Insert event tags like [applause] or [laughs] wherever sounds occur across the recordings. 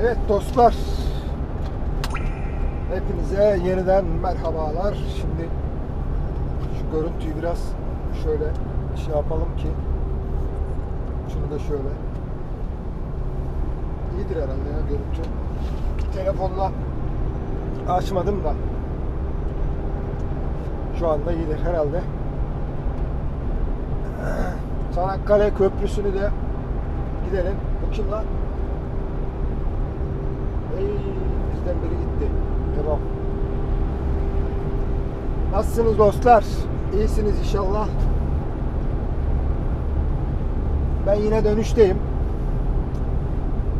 Evet dostlar. Hepinize yeniden merhabalar. Şimdi şu görüntüyü biraz şöyle şey yapalım ki şunu da şöyle iyidir herhalde ya görüntü. Telefonla açmadım da şu anda iyidir herhalde. Çanakkale Köprüsü'nü de gidelim. Bu kim lan? Bizden biri gitti. Tamam. Nasılsınız dostlar? İyisiniz inşallah. Ben yine dönüşteyim.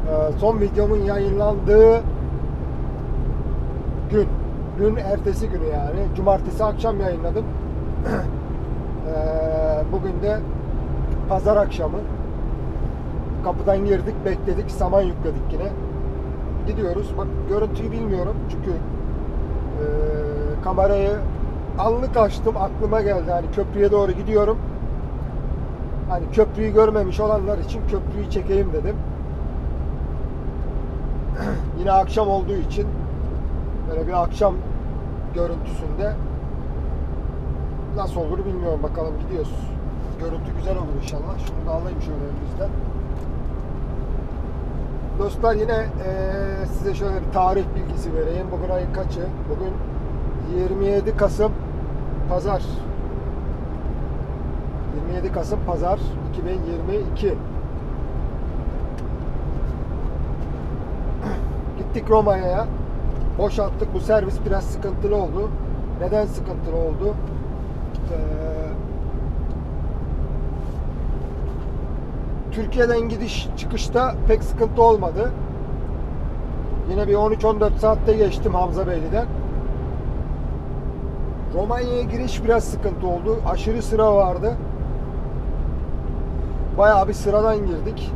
Ee, son videomun yayınlandığı gün. Gün ertesi günü yani. Cumartesi akşam yayınladım. [clears throat] Ee, bugün de pazar akşamı. Kapıdan girdik, bekledik, saman yükledik yine gidiyoruz. Bak görüntüyü bilmiyorum çünkü e, kamerayı anlık açtım aklıma geldi. Hani köprüye doğru gidiyorum. Hani köprüyü görmemiş olanlar için köprüyü çekeyim dedim. [clears throat] Yine akşam olduğu için böyle bir akşam görüntüsünde nasıl olur bilmiyorum bakalım gidiyoruz. Görüntü güzel olur inşallah. Şunu da alayım şöyle elimizden. Dostlar yine eee, size şöyle bir tarih bilgisi vereyim. Bugün ayın kaçı? Bugün 27 Kasım Pazar. 27 Kasım Pazar 2022. Gittik Romanya'ya. Boşalttık. Bu servis biraz sıkıntılı oldu. Neden sıkıntılı oldu? Eee Türkiye'den gidiş çıkışta pek sıkıntı olmadı. Yine bir 13-14 saatte geçtim Hamza Beyli'den. Romanya'ya giriş biraz sıkıntı oldu. Aşırı sıra vardı. Bayağı bir sıradan girdik.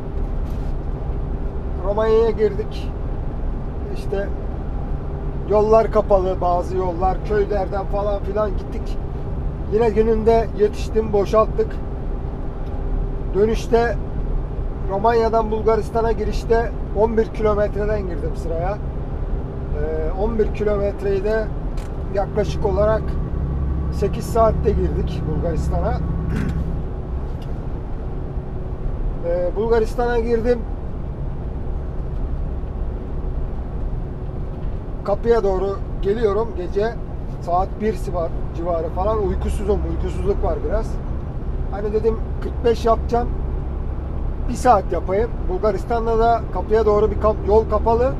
Romanya'ya girdik. İşte yollar kapalı, bazı yollar köylerden falan filan gittik. Yine gününde yetiştim, boşalttık. Dönüşte Romanya'dan Bulgaristan'a girişte 11 kilometreden girdim sıraya. Ee, 11 kilometreyi de yaklaşık olarak 8 saatte girdik Bulgaristan'a. [clears throat] Ee, Bulgaristan'a girdim. Kapıya doğru geliyorum gece saat 1 civar, civarı falan uykusuzum, uykusuzluk var biraz. Hani dedim 45 yapacağım bir saat yapayım. Bulgaristan'da da kapıya doğru bir kap- yol kapalı.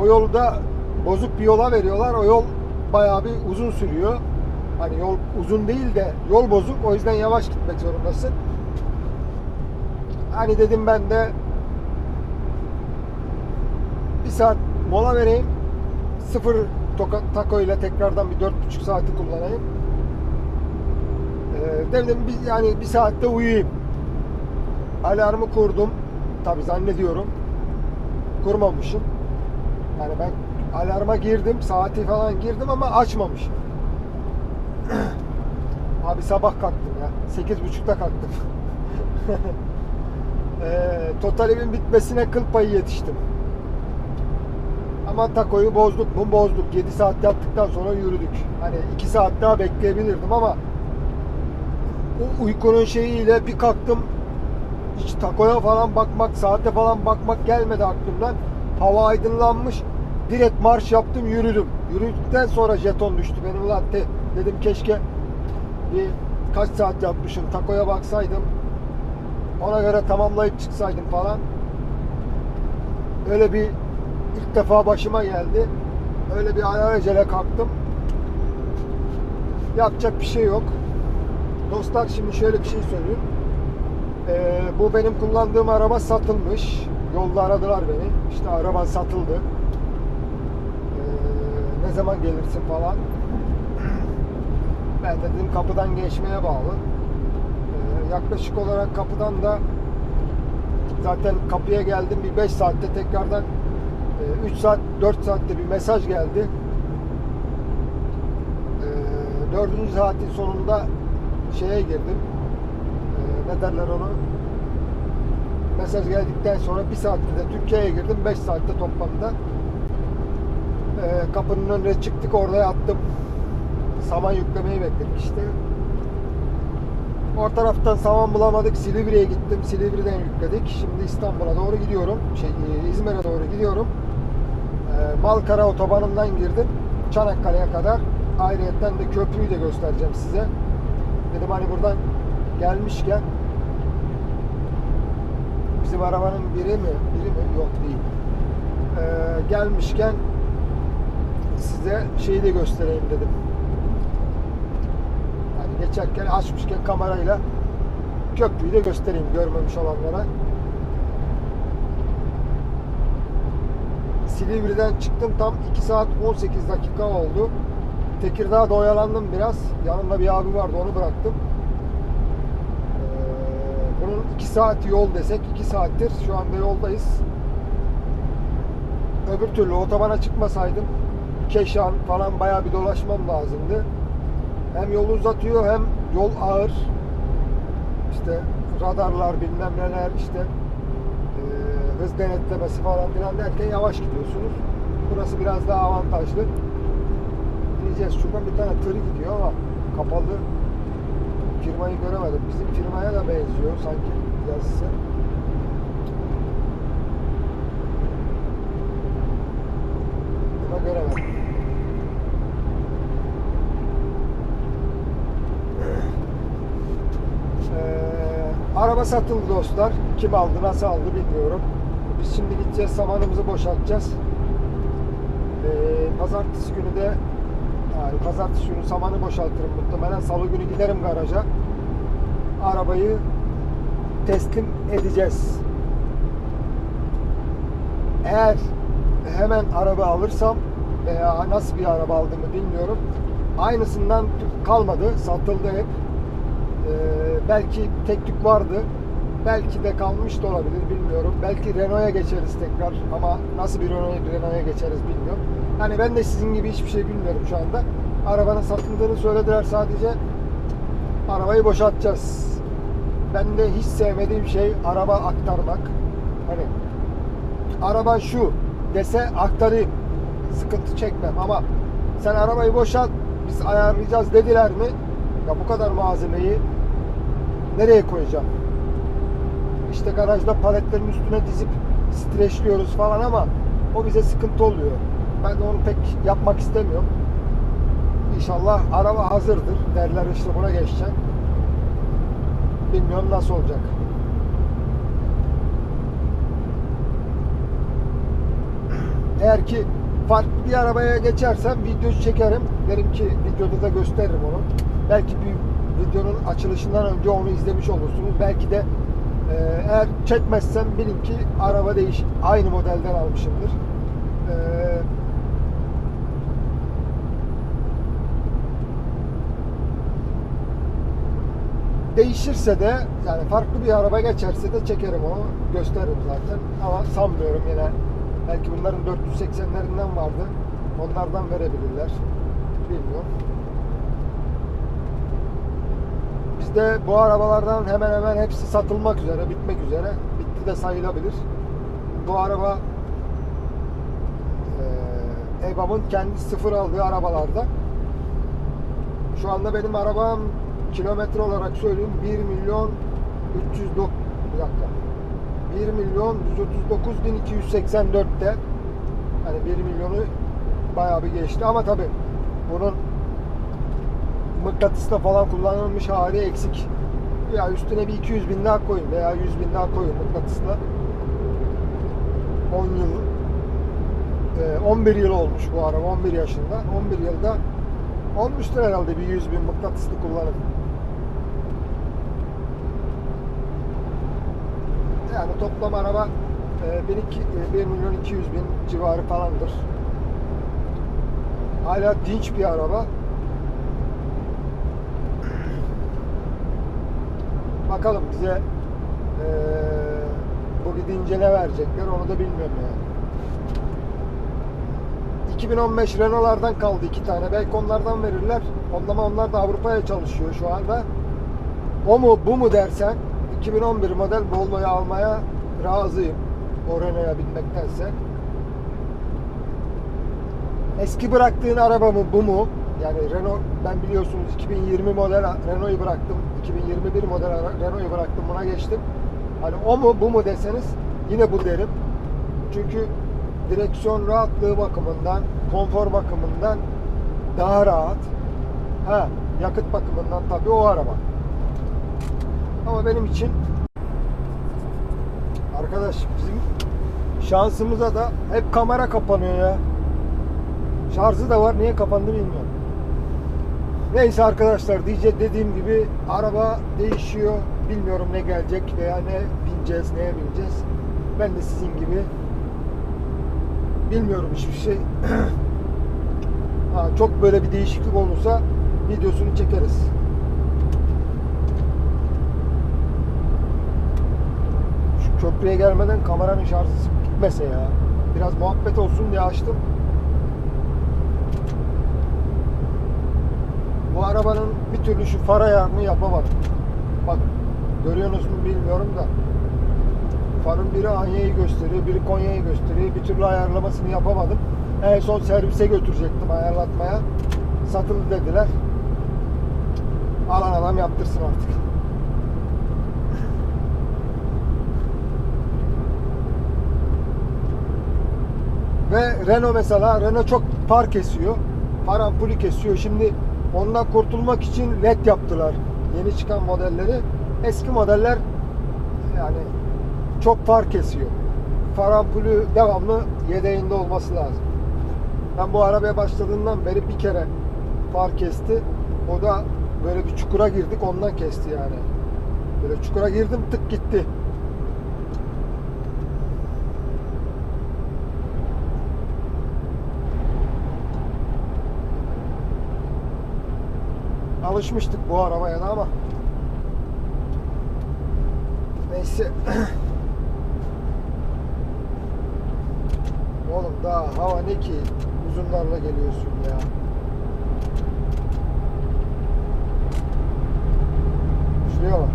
O yolda bozuk bir yola veriyorlar. O yol bayağı bir uzun sürüyor. Hani yol uzun değil de yol bozuk. O yüzden yavaş gitmek zorundasın. Hani dedim ben de bir saat mola vereyim. Sıfır tako ile tekrardan bir dört buçuk saati kullanayım. Ee, dedim bir, yani bir saatte uyuyayım. Alarmı kurdum. Tabi zannediyorum. Kurmamışım. Yani ben alarma girdim. Saati falan girdim ama açmamışım. [clears throat] Abi sabah kalktım ya. Sekiz buçukta kalktım. [laughs] e, totalimin bitmesine kıl payı yetiştim. Ama takoyu bozduk mu bozduk. 7 saat yaptıktan sonra yürüdük. Hani 2 saat daha bekleyebilirdim ama o uykunun şeyiyle bir kalktım hiç takoya falan bakmak, saate falan bakmak gelmedi aklımdan. Hava aydınlanmış. Direkt marş yaptım, yürüdüm. Yürüdükten sonra jeton düştü benim ulan de, dedim keşke bir kaç saat yapmışım takoya baksaydım. Ona göre tamamlayıp çıksaydım falan. Öyle bir ilk defa başıma geldi. Öyle bir alelacele kalktım. Yapacak bir şey yok. Dostlar şimdi şöyle bir şey söyleyeyim. Ee, bu benim kullandığım araba satılmış. Yolda aradılar beni. İşte araban satıldı. Ee, ne zaman gelirsin falan. Ben de dedim kapıdan geçmeye bağlı. Ee, yaklaşık olarak kapıdan da zaten kapıya geldim bir 5 saatte tekrardan 3 saat 4 saatte bir mesaj geldi. Ee, dördüncü saatin sonunda şeye girdim. Ne derler onu? mesaj geldikten sonra bir saatte de Türkiye'ye girdim. 5 saatte toplamda. Ee, kapının önüne çıktık orada yattım. Saman yüklemeyi bekledik işte. O taraftan saman bulamadık. Silivri'ye gittim. Silivri'den yükledik. Şimdi İstanbul'a doğru gidiyorum. Şey, e, İzmir'e doğru gidiyorum. Ee, Malkara otobanından girdim. Çanakkale'ye kadar. Ayrıyetten de köprüyü de göstereceğim size. Dedim hani buradan gelmişken bizim arabanın biri mi? Biri mi? Yok değil. Ee, gelmişken size şeyi de göstereyim dedim. Yani geçerken açmışken kamerayla köprüyü de göstereyim görmemiş olanlara. Silivri'den çıktım tam 2 saat 18 dakika oldu. Tekirdağ'da oyalandım biraz. Yanımda bir abi vardı onu bıraktım. Ee, bunun 2 saat yol desek 2 saattir şu anda yoldayız. Öbür türlü otobana çıkmasaydım Keşan falan bayağı bir dolaşmam lazımdı. Hem yolu uzatıyor hem yol ağır. İşte radarlar bilmem neler işte e, hız denetlemesi falan filan derken yavaş gidiyorsunuz. Burası biraz daha avantajlı. Diyeceğiz şuradan bir tane tır gidiyor ama kapalı firmayı göremedim. Bizim firmaya da benziyor sanki yazısı. Ama göremedim. Ee, araba satıldı dostlar. Kim aldı, nasıl aldı bilmiyorum. Biz şimdi gideceğiz, samanımızı boşaltacağız. Ee, pazartesi günü de yani pazartesi günü samanı boşaltırım muhtemelen. Salı günü giderim garaja. Arabayı teslim edeceğiz. Eğer hemen araba alırsam veya nasıl bir araba aldığımı bilmiyorum. Aynısından kalmadı. Satıldı hep. Ee, belki tek vardı. Belki de kalmış da olabilir bilmiyorum. Belki Renault'a geçeriz tekrar ama nasıl bir Renault Renault'a geçeriz bilmiyorum. Yani ben de sizin gibi hiçbir şey bilmiyorum şu anda. Arabanın satıldığını söylediler sadece. Arabayı boşaltacağız. Ben de hiç sevmediğim şey araba aktarmak. Hani araba şu dese aktarayım. Sıkıntı çekmem ama sen arabayı boşalt biz ayarlayacağız dediler mi? Ya bu kadar malzemeyi nereye koyacağım? İşte garajda paletlerin üstüne dizip streçliyoruz falan ama o bize sıkıntı oluyor. Ben de onu pek yapmak istemiyorum. İnşallah araba hazırdır derler işte buna geçeceğim. Bilmiyorum nasıl olacak. Eğer ki farklı bir arabaya geçersem video çekerim. Derim ki videoda da gösteririm onu. Belki bir videonun açılışından önce onu izlemiş olursunuz. Belki de e, eğer çekmezsem bilin ki araba değişik. Aynı modelden almışımdır. E, değişirse de yani farklı bir araba geçerse de çekerim onu. Gösteririm zaten. Ama sanmıyorum yine. Belki bunların 480'lerinden vardı. Onlardan verebilirler. Bilmiyorum. Bizde bu arabalardan hemen hemen hepsi satılmak üzere bitmek üzere. Bitti de sayılabilir. Bu araba e, EBAM'ın kendi sıfır aldığı arabalarda. Şu anda benim arabam kilometre olarak söyleyeyim 1 milyon 309 bir dakika. 1 milyon 139 bin 284'te hani 1 milyonu bayağı bir geçti ama tabi bunun mıknatısla falan kullanılmış hali eksik. Ya üstüne bir 200 bin daha koyun veya 100 bin daha koyun mıknatısla. 10 yıl e, 11 yıl olmuş bu araba 11 yaşında. 11 yılda olmuştur herhalde bir 100 bin mıknatıslı kullanım Yani toplam araba e, 1, 1 milyon 200 bin civarı falandır. Hala dinç bir araba. [clears throat] Bakalım bize e, bu gidince ne verecekler onu da bilmiyorum yani. 2015 Renault'lardan kaldı iki tane. Belki onlardan verirler. Onlama onlar da Avrupa'ya çalışıyor şu anda. O mu bu mu dersen 2011 model Volvo'yu almaya razıyım o Renault'a binmektense. Eski bıraktığın araba mı bu mu? Yani Renault ben biliyorsunuz 2020 model Renault'u bıraktım. 2021 model Renault'u bıraktım buna geçtim. Hani o mu bu mu deseniz yine bu derim. Çünkü direksiyon rahatlığı bakımından, konfor bakımından daha rahat. Ha, yakıt bakımından tabii o araba. Ama benim için arkadaş bizim şansımıza da hep kamera kapanıyor ya. Şarjı da var. Niye kapandı bilmiyorum. Neyse arkadaşlar diyecek dediğim gibi araba değişiyor. Bilmiyorum ne gelecek veya ne bineceğiz, neye bineceğiz. Ben de sizin gibi bilmiyorum hiçbir şey. [clears throat] çok böyle bir değişiklik olursa videosunu çekeriz. Şu köprüye gelmeden kameranın şarjı gitmese ya. Biraz muhabbet olsun diye açtım. Bu arabanın bir türlü şu far ayarını yapamadım. Bak görüyorsunuz mu bilmiyorum da. Farın biri Anya'yı gösteriyor, biri Konya'yı gösteriyor. Bir türlü ayarlamasını yapamadım. En son servise götürecektim ayarlatmaya. Satıldı dediler. Alan adam yaptırsın artık. [laughs] Ve Renault mesela, Renault çok far kesiyor. Far ampulü kesiyor. Şimdi ondan kurtulmak için led yaptılar. Yeni çıkan modelleri. Eski modeller yani çok far kesiyor. Far ampulü devamlı yedeğinde olması lazım. Ben bu arabaya başladığından beri bir kere far kesti. O da böyle bir çukura girdik ondan kesti yani. Böyle çukura girdim tık gitti. Alışmıştık bu arabaya da ama neyse [clears throat] Oğlum daha hava ne ki uzunlarla geliyorsun ya. Şuraya bak.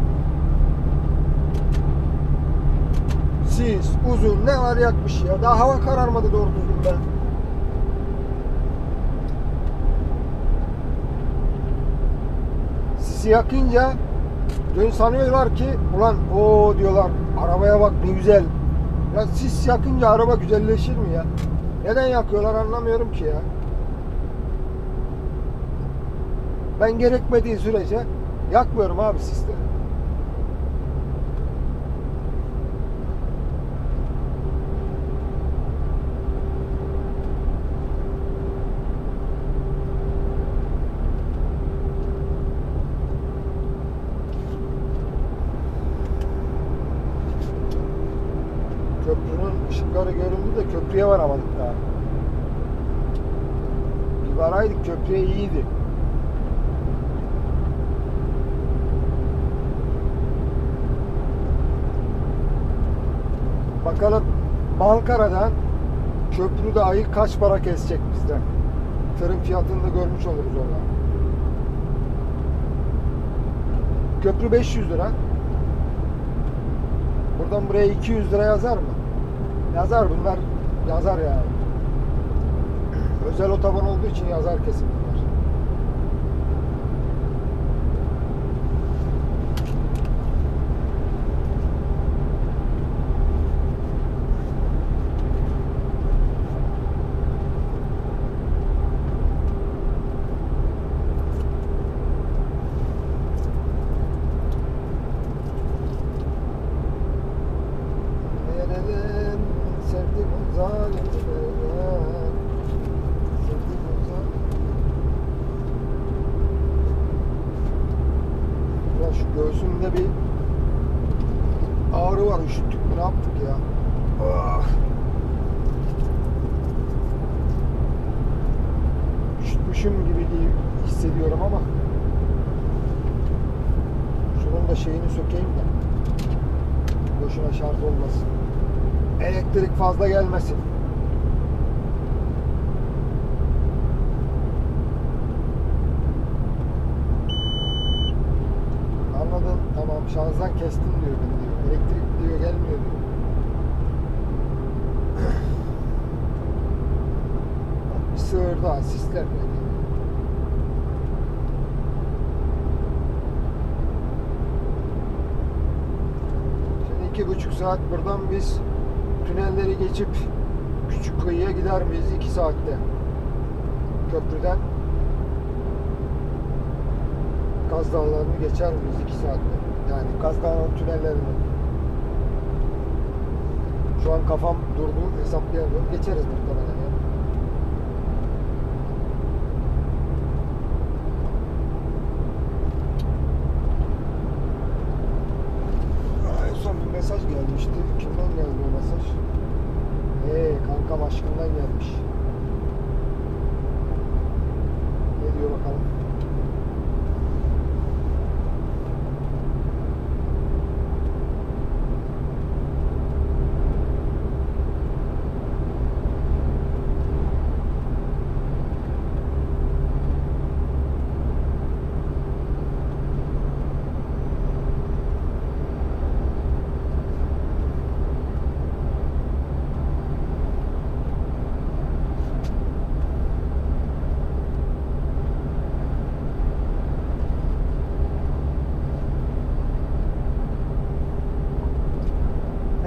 Sis, uzun ne var yakmış ya. Daha hava kararmadı doğru düzgün be. Sisi yakınca dün sanıyorlar ki ulan o diyorlar arabaya bak ne güzel. Ya sis yakınca araba güzelleşir mi ya? Neden yakıyorlar anlamıyorum ki ya. Ben gerekmediği sürece yakmıyorum abi sisleri. Köprüye varamadık daha. Bir varaydık köprüye iyiydi. Bakalım Malkara'dan köprü dahi kaç para kesecek bizden. Tırın fiyatını da görmüş oluruz orada. Köprü 500 lira. Buradan buraya 200 lira yazar mı? Yazar bunlar yazar yani. Özel otoban olduğu için yazar kesin bunlar. Nereden sevdim o zalimlerden Sevdim o zalim- Ya şu göğsümde bir ağrı var üşüttük mü ne yaptık ya Ah. Üşütmüşüm gibi iyi hissediyorum ama Şunun da şeyini sökeyim de Boşuna şarj olmasın. Fazla gelmesin. Anladın? Tamam şarjdan kestin diyor beni diyor. Elektrik diyor gelmiyor diyor. [clears throat] Bir sığırdı ha, sisler böyle. Şimdi iki buçuk saat buradan biz tünelleri geçip küçük kıyıya gider miyiz iki saatte? Köprüden Kaz Dağları'nı geçer miyiz iki saatte? Yani Kaz Dağları'nın tünellerini. Şu an kafam durdu hesaplayamıyorum. Geçeriz muhtemelen ya. Mesaj gelmişti. Kimden geldi o mesaj? Ee aşkından gelmiş. Ne diyor bakalım.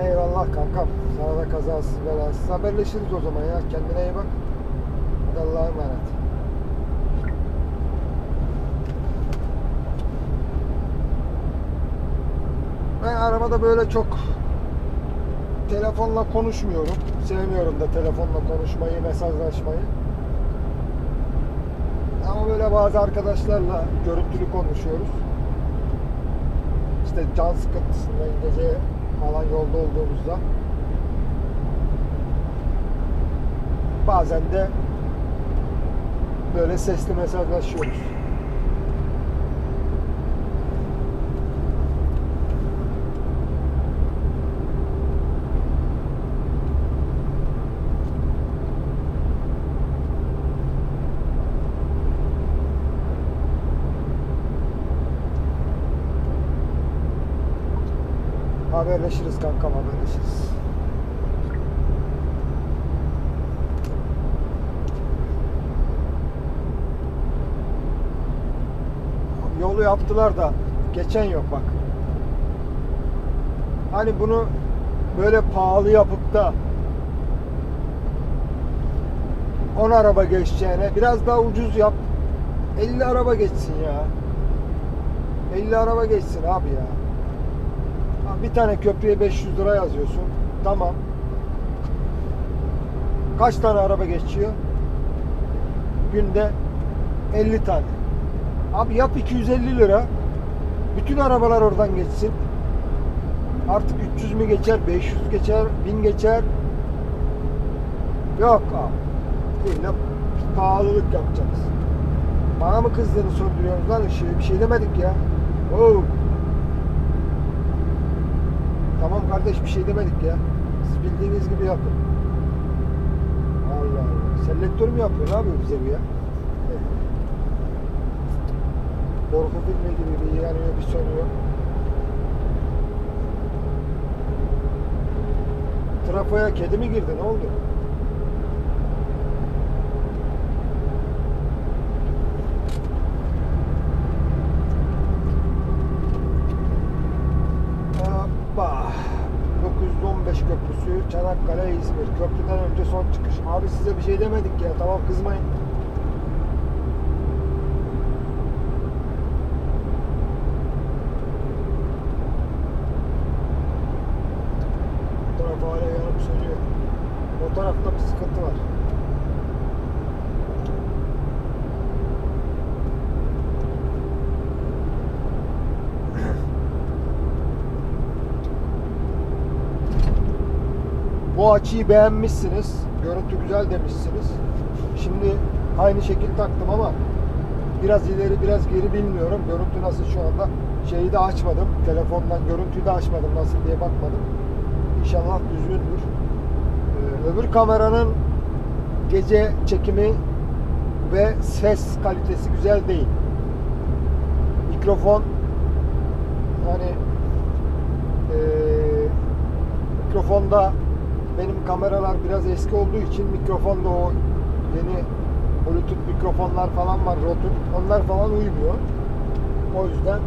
Eyvallah kankam. Sana da kazasız belasız. Haberleşiriz o zaman ya. Kendine iyi bak. Hadi Allah'a emanet. Ben arabada böyle çok telefonla konuşmuyorum. Sevmiyorum da telefonla konuşmayı, mesajlaşmayı. Ama böyle bazı arkadaşlarla görüntülü konuşuyoruz. İşte can sıkıntısından gece falan yolda olduğumuzda bazen de böyle sesli mesajlaşıyoruz. Haberleşiriz kankam haberleşiriz. Yolu yaptılar da geçen yok bak. Hani bunu böyle pahalı yapıp da 10 araba geçeceğine biraz daha ucuz yap. 50 araba geçsin ya. 50 araba geçsin abi ya. Bir tane köprüye 500 lira yazıyorsun. Tamam. Kaç tane araba geçiyor? Günde 50 tane. Abi yap 250 lira. Bütün arabalar oradan geçsin. Artık 300 mü geçer, 500 geçer, 1000 geçer. Yok abi. İlla pahalılık yapacağız. Bana mı kızdığını söndürüyorsunuz lan ışığı? Bir şey demedik ya. Oo. Tamam kardeş bir şey demedik ya. Siz bildiğiniz gibi yapın. Allah Allah. Selektör mü yapıyor abi bize bu ya? Evet. Korku filmi gibi bir yanıyor bir sönüyor. Trafoya kedi mi girdi ne oldu? Hoppa. 915 köprüsü Çanakkale İzmir. Köprüden önce son çıkış. Abi size bir şey demedik ya. Tamam kızmayın. Taraf hala yanıp sönüyor. O tarafta bir sıkıntı var. [clears throat] Bu açıyı beğenmişsiniz. Görüntü güzel demişsiniz. Şimdi aynı şekil taktım ama biraz ileri biraz geri bilmiyorum. Görüntü nasıl şu anda? Şeyi de açmadım. Telefondan görüntüyü de açmadım. Nasıl diye bakmadım. İnşallah düzgündür. Ee, öbür kameranın gece çekimi ve ses kalitesi güzel değil. Mikrofon hani eee mikrofonda benim kameralar biraz eski olduğu için mikrofon da o yeni Bluetooth mikrofonlar falan var Rode. Onlar falan uymuyor. O yüzden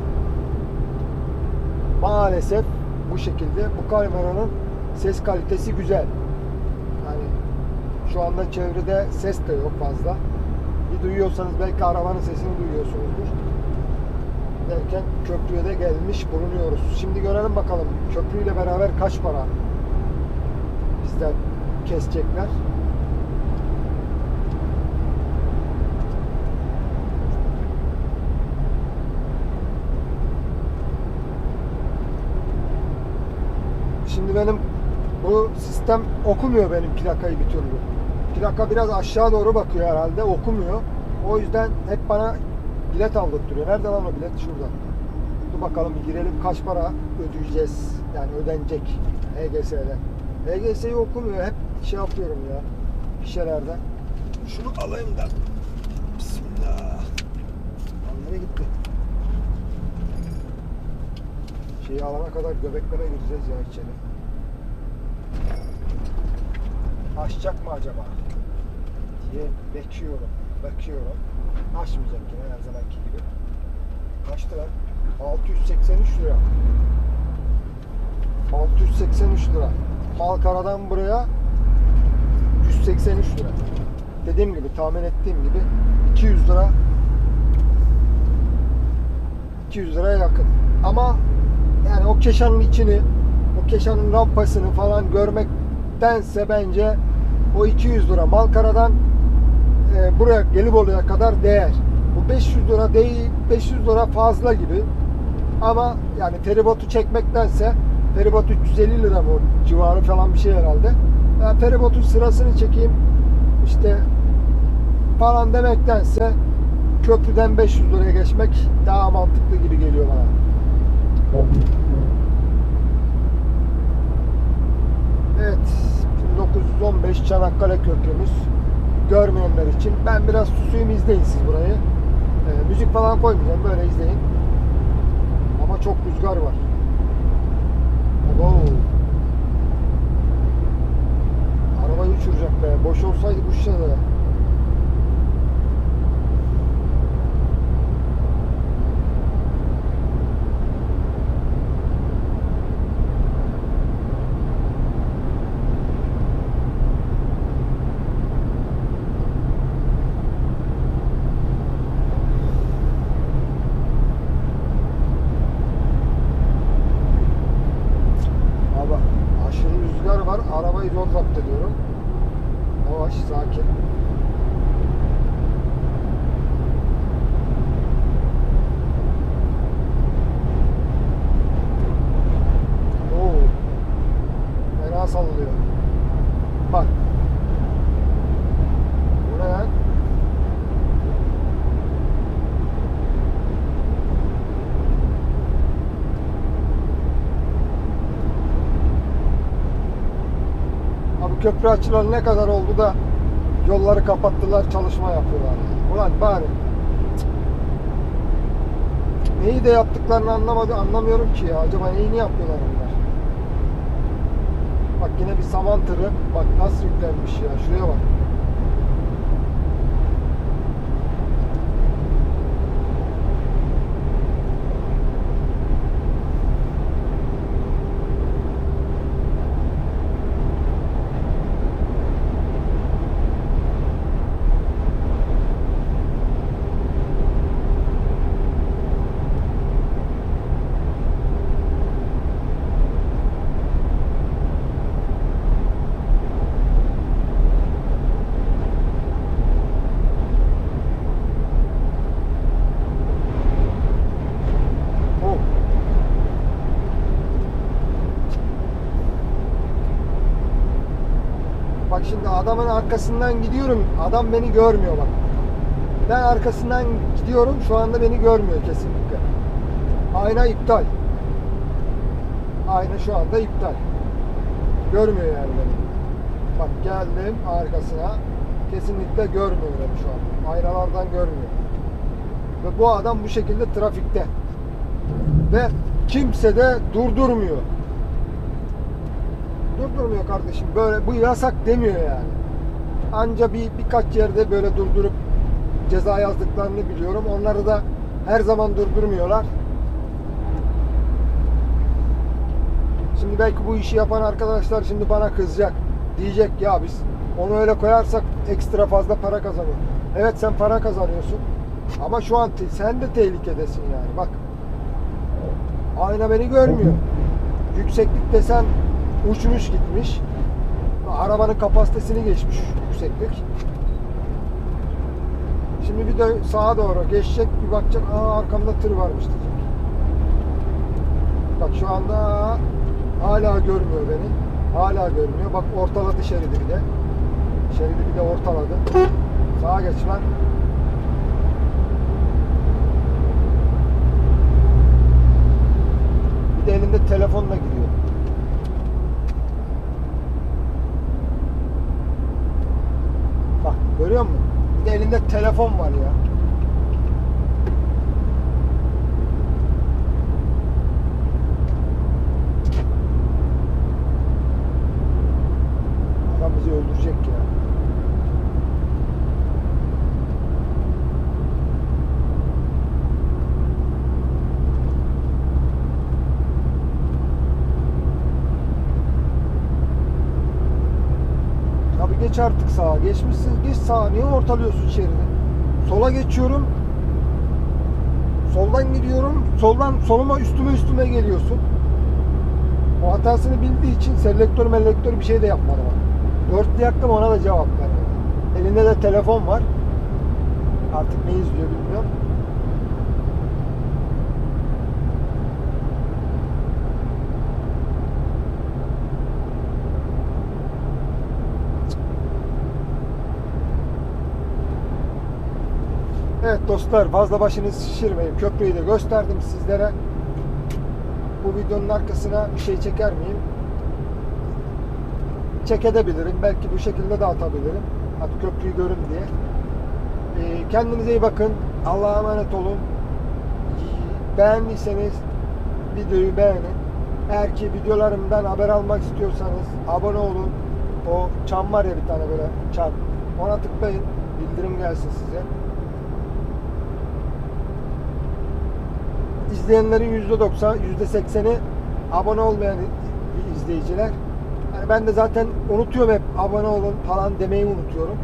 maalesef bu şekilde bu kameranın ses kalitesi güzel. Yani şu anda çevrede ses de yok fazla. Bir duyuyorsanız belki arabanın sesini duyuyorsunuzdur. Derken köprüye de gelmiş bulunuyoruz. Şimdi görelim bakalım köprüyle beraber kaç para bizden kesecekler. Şimdi benim bu sistem okumuyor benim plakayı bir türlü. Plaka biraz aşağı doğru bakıyor herhalde okumuyor. O yüzden hep bana bilet aldırtıyor. Nerede lan o bilet? Şurada. Dur bakalım girelim kaç para ödeyeceğiz. Yani ödenecek HGS'de. HGS'yi okumuyor. Hep şey yapıyorum ya. Bir şeylerden. Şunu alayım da. Bismillah. Lan nereye gitti? Şeyi alana kadar göbeklere gireceğiz ya içeri. Açacak mı acaba? diye bekliyorum. Bekliyorum. Açmayacak yine her zamanki gibi. Kaçtı lan? 683 lira. 683 lira. Malkara'dan buraya 183 lira. Dediğim gibi tahmin ettiğim gibi 200 lira 200 liraya yakın. Ama yani o keşanın içini, o keşanın rampasını falan görmektense bence o 200 lira Malkara'dan e, buraya Gelibolu'ya kadar değer. Bu 500 lira değil, 500 lira fazla gibi. Ama yani feribotu çekmektense feribot 350 lira o civarı falan bir şey herhalde. Yani feribotun sırasını çekeyim işte falan demektense köprüden 500 liraya geçmek daha mantıklı gibi geliyor bana. Evet, 1915 Çanakkale Köprümüz. Görmeyenler için. Ben biraz susuyum izleyin siz burayı. Ee, müzik falan koymayacağım, böyle izleyin. Ama çok rüzgar var. Abo. Arabayı uçuracak be. Boş olsaydı bu şişe de. Abi aşırı rüzgar var. Arabayı zor zapt ediyorum. Yavaş, sakin. Oo. Fena sallıyor. Bak. Bu ne lan? Abi köprü açılalı ne kadar oldu da yolları kapattılar, çalışma yapıyorlar. Ulan bari. Neyi de yaptıklarını anlamadı, anlamıyorum ki ya. Acaba neyini yapıyorlar onlar? Bak yine bir saman tırı. Bak nasıl yüklenmiş ya. Şuraya bak. Oh. Bak şimdi adamın arkasından gidiyorum. Adam beni görmüyor bak. Ben arkasından gidiyorum. Şu anda beni görmüyor kesinlikle. Ayna iptal. Ayna şu anda iptal. Görmüyor yani beni. Bak geldim arkasına. Kesinlikle görmüyor beni şu an. Aynalardan görmüyor. Ve bu adam bu şekilde trafikte. Ve kimse de durdurmuyor. Durdurmuyor kardeşim. Böyle bu yasak demiyor yani. Anca bir birkaç yerde böyle durdurup ceza yazdıklarını biliyorum. Onları da her zaman durdurmuyorlar. Şimdi belki bu işi yapan arkadaşlar şimdi bana kızacak. Diyecek ya biz onu öyle koyarsak ekstra fazla para kazanıyor. Evet sen para kazanıyorsun. Ama şu an sen de tehlikedesin yani. Bak. Ayna beni görmüyor. Yükseklik desen uçmuş gitmiş. Arabanın kapasitesini geçmiş yükseklik. Şimdi bir de sağa doğru geçecek bir bakacak. Aa arkamda tır varmış diyecek. Bak şu anda hala görmüyor beni. Hala görmüyor. Bak ortaladı şeridi bir de. Şeridi bir de ortaladı. Sağa geç lan. Bir de elinde telefonla gidiyor. Bak görüyor musun? Bir de elinde telefon var ya. Adam bizi öldürecek ya. Abi geç artık sağa. Geçmişsin. Geç sağa. Niye ortalıyorsun şeridi? Sola geçiyorum. Soldan gidiyorum. Soldan soluma üstüme üstüme geliyorsun. O hatasını bildiği için selektör melektör bir şey de yapmadı bana. Dörtlü yaktım ona da cevap vermedi. Elinde de telefon var. Artık ne izliyor bilmiyorum. Evet dostlar fazla başınızı şişirmeyin. Köprüyü de gösterdim sizlere. Bu videonun arkasına bir şey çeker miyim? Çekebilirim. Belki bu şekilde de atabilirim. Hadi köprüyü görün diye. Ee, kendinize iyi bakın. Allah'a emanet olun. Beğendiyseniz videoyu beğenin. Eğer ki videolarımdan haber almak istiyorsanız abone olun. O çan var ya bir tane böyle çan. Ona tıklayın. Bildirim gelsin size. İzleyenlerin %90, %80'i abone olmayan izleyiciler. Yani ben de zaten unutuyorum hep abone olun falan demeyi unutuyorum.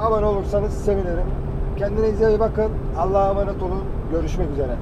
Abone olursanız sevinirim. Kendinize iyi bakın. Allah'a emanet olun. Görüşmek üzere.